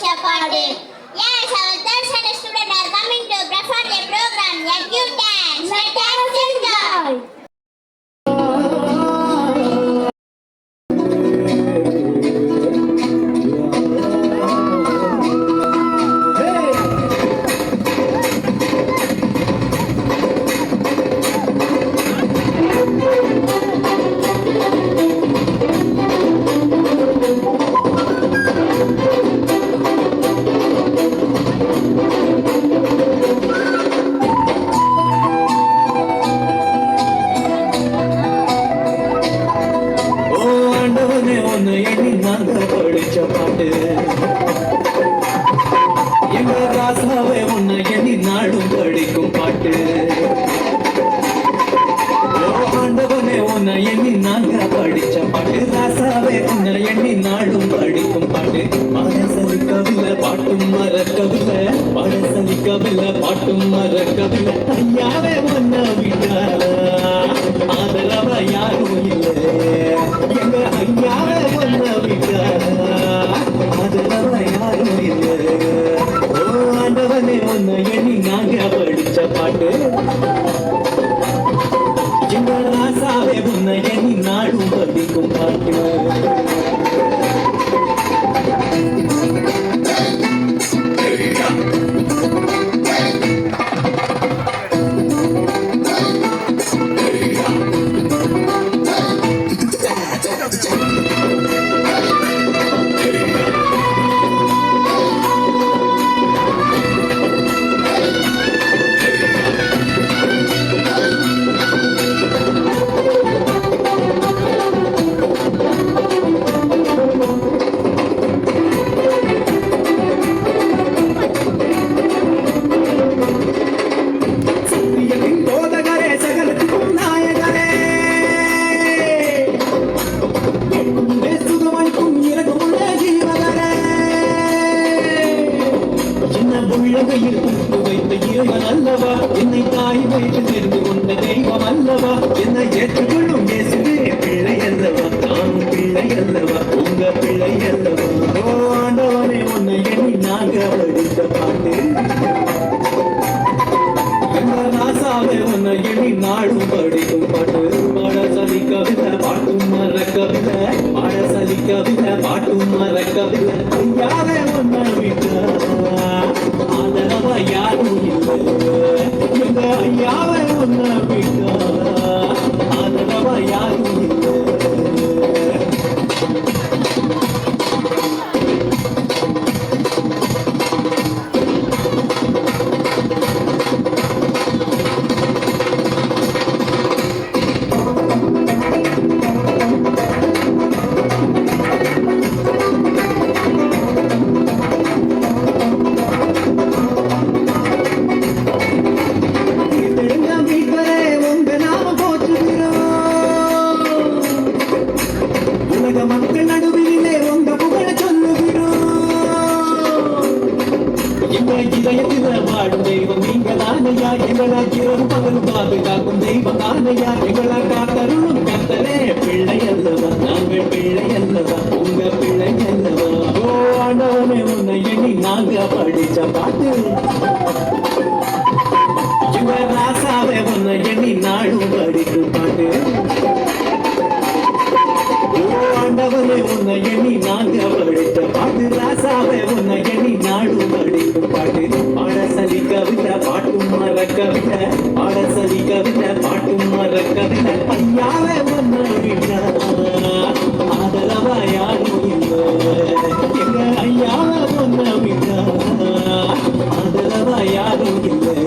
teacher. Yes, our third students are coming to perform the program. Yet you dance. படிச்ச எங்க ராசாவே உன்னை எண்ணி நாடும் படிக்கும் பாட்டு. ஆண்டவனே உன்னை எண்ணி நாங்க படிச்ச பாட்டு. ராசாவே உன்னை எண்ணி நாடும் படிக்கும் பாட்டு. பாட சலிக்கவில்லை பாட்டும் மறக்கவில்லை. பாட சலிக்கவில்லை பாட்டும் மறக்கவில்லை. ஐயாவே ஆண்டவனே உன்னை எண்ணி நாங்க படிச்ச பாட்டு. எங்க ராசாவே உன்னை எண்ணி நாடும் பதிக்கும் பாட்டு சத்தியத்தின் சின்ன கொண்டு வைத்த இறைவன் அல்லவா? என்னை தாய் வைத்து தெரிந்து கொண்ட தெய்வம் அல்லவா? என்னை ஏற்றுக்கொள்ளும் இயேசுவே பிள்ளை அல்லவா? நானும் பிள்ளை அல்லவா? உங்க பிள்ளை அல்லவா? ஓ ஆண்டவனே உன்னை எண்ணி நாங்க படித்த பாட்டு. எங்க ராசாவே உன்னை எண்ணி நாடும் படிக்கும் பாட்டு. பாட சலி கவிதை பாட்டும் மர கவிதை பாட சலி கவிதை பாட்டும் மர கவிதை யாரே உன்னை ஐயாவே உன்னை விட்டா ஆதரவா யாரும் உலக மக்கள் நடுவிலே உங்க புகழ சொல்லுகிறோம். எங்க இதயத்தில வாழும் தெய்வம் நீங்க தானையா எங்களா இரவு பகல் பாதுகாக்கும் தெய்வம் தானையா எங்களா காத்தருளும் கத்தரே பிள்ளை அல்லவா? நாங்கள் பிள்ளை அல்லவா? பாட்டு பாட்டு பாடசலி கவிதை பாட்டும் மர கவிதை. பாடசலி கவிதை பாட்டும் மர கவிதை. பையார ஆதரவா யாரும் இல்லை. எங்க ஐயார ஒன்ன ஆதரவா யாரும் இல்லை.